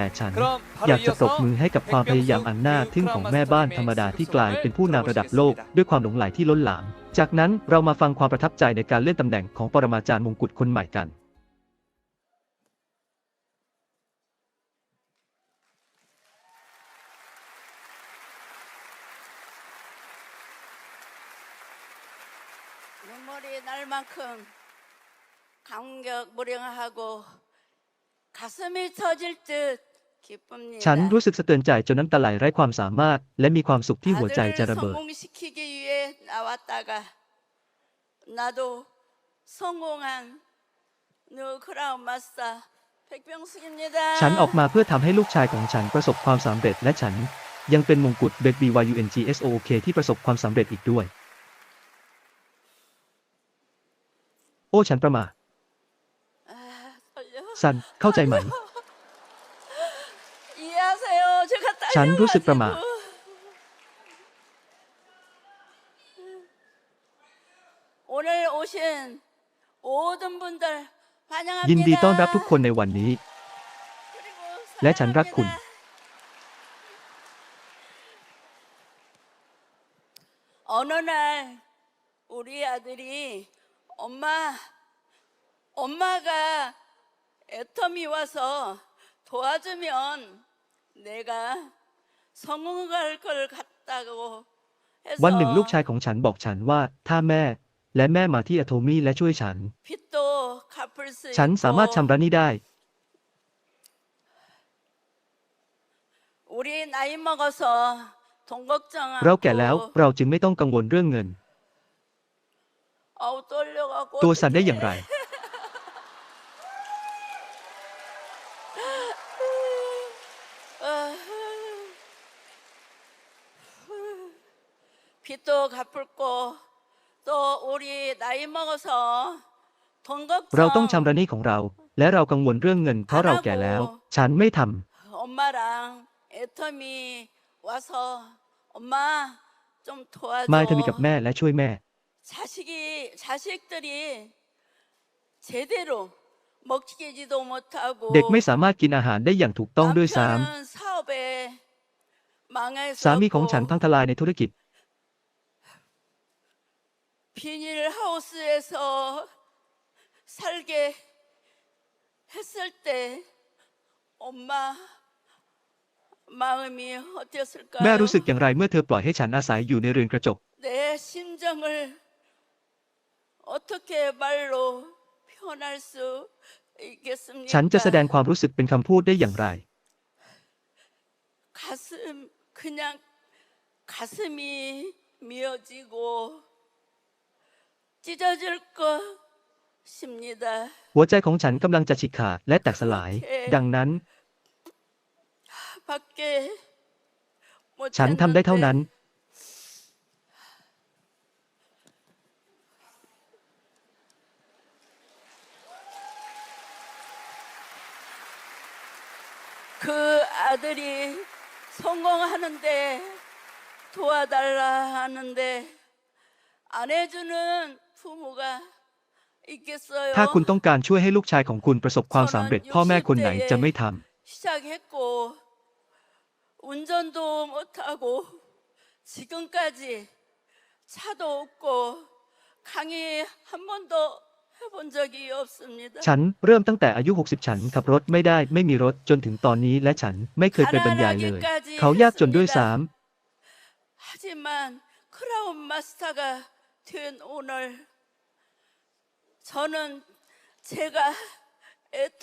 แต่ฉัน 그럼 อยาก 바로 จะปรบ 이어서 มือให้กับความพยายามอันน่าทึ่งของแม่บ้านธรรมดาที่กลายเป็นผู้นำระดับโลก ด้วยความหลงใหลที่ล้นหลาม จากนั้นเรามาฟังความประทับใจในการเลื่อนตำแหน่งของปรมาจารย์มงกุฎคนใหม่กัน 눈물이 날 만큼 감격 무량하고 가슴이 터질 듯 기쁩니다. ฉันรู้สึกสะเตือนใจจนน้ำตาไหลไร้ความสามารถ และมีความสุขที่หัวใจจะระเบิด ฉันออกมาเพื่อทำให้ลูกชายของฉันประสบความสำเร็จและฉันยังเป็นมงกุฎเบกบีวายูเอ็นจีเอสโอเคที่ประสบความสำเร็จอีกด้วย โอ้ฉันประมาทสันเข้าใจไหม ฉันรู้สึกประหม่า 떨려가지고. 오늘 오신 모든 분들 환영합니다. ยินดีต้อนรับทุกคนในวันนี้ 그리고 และฉันรักคุณ 사랑합니다. 어느 날 우리 아들이 엄마 엄마가 애텀이 와서 도와주면 내가 วันหนึ่งลูกชายของฉันบอกฉันว่า ถ้าแม่ และแม่มาที่อะโทมี่และช่วยฉัน ฉันสามารถชำระหนี้ได้ เราแก่แล้วเราจึงไม่ต้องกังวลเรื่องเงิน ตัวสั่นได้อย่างไร 빚도 갚을 거, 또 우리 나이 먹어서 돈 เราต้อง 걱정 ชำระหนี้ของเรา และเรากังวลเรื่องเงิน เพราะเราแก่แล้ว ฉันไม่ทำ 엄마랑 애터미 와서 엄마 좀 도와줘. มายเธอมีกับแม่และช่วยแม่ 자식이 자식들이 제대로 먹히지도 못하고 เด็กไม่สามารถกินอาหารได้อย่างถูกต้องด้วยซ้ 남편은 사업에 ำ 망해서 สามีของฉันพังทลายในธุรกิจ 비닐 하우스에서 살게 했을 때 엄마 마음이 어땠을까요? แม่รู้สึกอย่างไรเมื่อเธอปล่อยให้ฉันอาศัยอยู่ในเรือนกระจก 내 심정을 어떻게 말로 표현할 수 있겠습니까? ฉันจะแสดงความรู้สึกเป็นคำพูดได้อย่างไร 가슴 그냥 가슴이 미어지고 찢어질 것 싶니다. หัวใจของฉันกำลังจะฉีกขาดและแตกสลาย ดังนั้น 밖에 ฉันทำได้เท่านั้น 못했는데 그 아들이 성공하는데 도와달라 하는데 안 해주는 부모가 있겠어요. ถ้าคุณต้องการช่วยให้ลูกชายของคุณประสบความสำเร็จ พ่อแม่คนไหนจะไม่ทำฉันเริ่มตั้งแต่อายุ 60 ฉันขับรถไม่ได้ไม่มีรถจนถึงตอนนี้และฉันไม่เคยไปบรรยายเลย เขายากจนด้วยสาม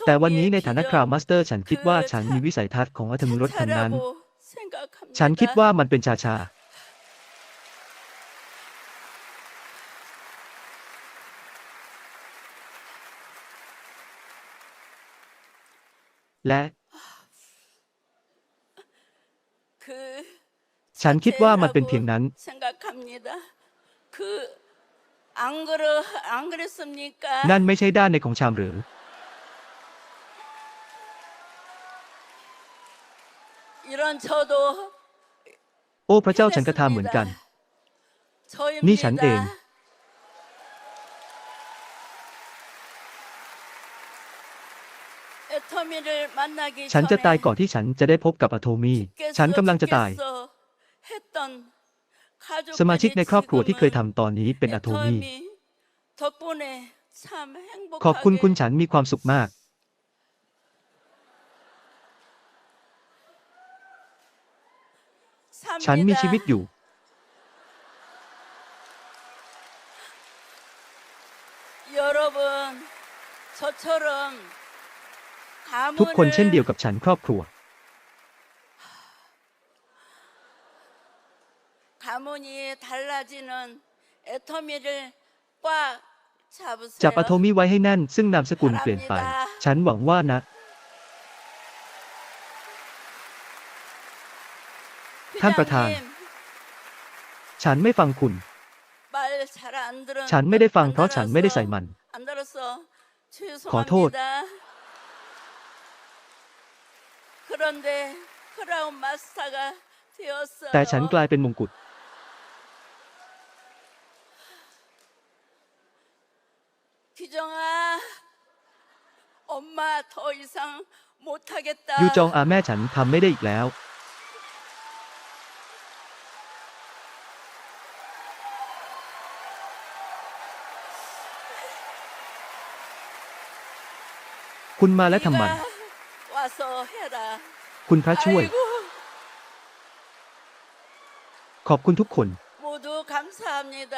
แต่วันนี้ในฐานะคราวมาสเตอร์ ฉันคิดว่าฉันมีวิสัยทัศน์ของอัธมุรถคันนั้น ฉันคิดว่ามันเป็นชาชา และฉันคิดว่ามันเป็นเพียงนั้น 안 그러 안 그랬습니까? นั่นไม่ใช่ด้านในของชามหรือ 이런 저도 โอ้พระเจ้าฉันกระทำเหมือนกัน 저입니다. นี่ฉันเอง 애텀 애터미를 만나기 ฉันจะ 전에 ตายก่อนที่ฉันจะได้พบกับอะโทมี่ 죽겠어, ฉันกำลังจะตาย 죽겠어 했던 สมาชิกในครอบครัวที่เคยทำตอนนี้เป็นอะโทมีขอบคุณคุณฉันมีความสุขมาก ฉันมีชีวิตอยู่ ทุกคนเช่นเดียวกับฉันครอบครัว 가문이 달라지는 애터미를 꽉 잡으세요. จับอะโทมี่ไว้ให้แน่น ซึ่งนามสกุลเปลี่ยนไป ฉันหวังว่านะ ท่านประธาน 회장님, ฉันไม่ฟังคุณ 말 잘 안 들은 ฉันไม่ได้ฟัง 안 เพราะฉันไม่ได้ใส่ 들었어. มัน 안 들었어. ขอโทษ 죄송합니다. 그런데 크라운 마스터가 되었어요. แต่ฉันกลายเป็นมงกุฎ 규정아, 엄마 더 이상 못하겠다. ยูจองอาแม่ฉันทำไม่ได้อีกแล้ว คุณมาและทำมัน 네가 와서 해라. คุณพระช่วย 아이고, ขอบคุณทุกคน 모두 감사합니다.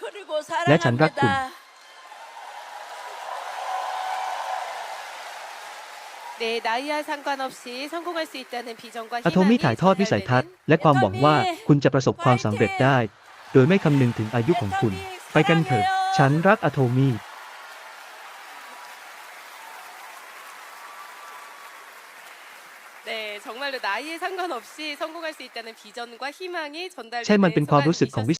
그리고 내 장갑군. 사랑합니다. 네, 나이와 상관없이 성공할 수 있다 อะโทมิถ่ายทอดวิสัยทัศน์และความหวังว่าคุณจะประสบความสำเร็จได้ โดยไม่คำนึงถึงอายุของคุณ ไปกันเถอะ ฉันรักอะโทมิใช่มันเป็นความรู้สึกของวิ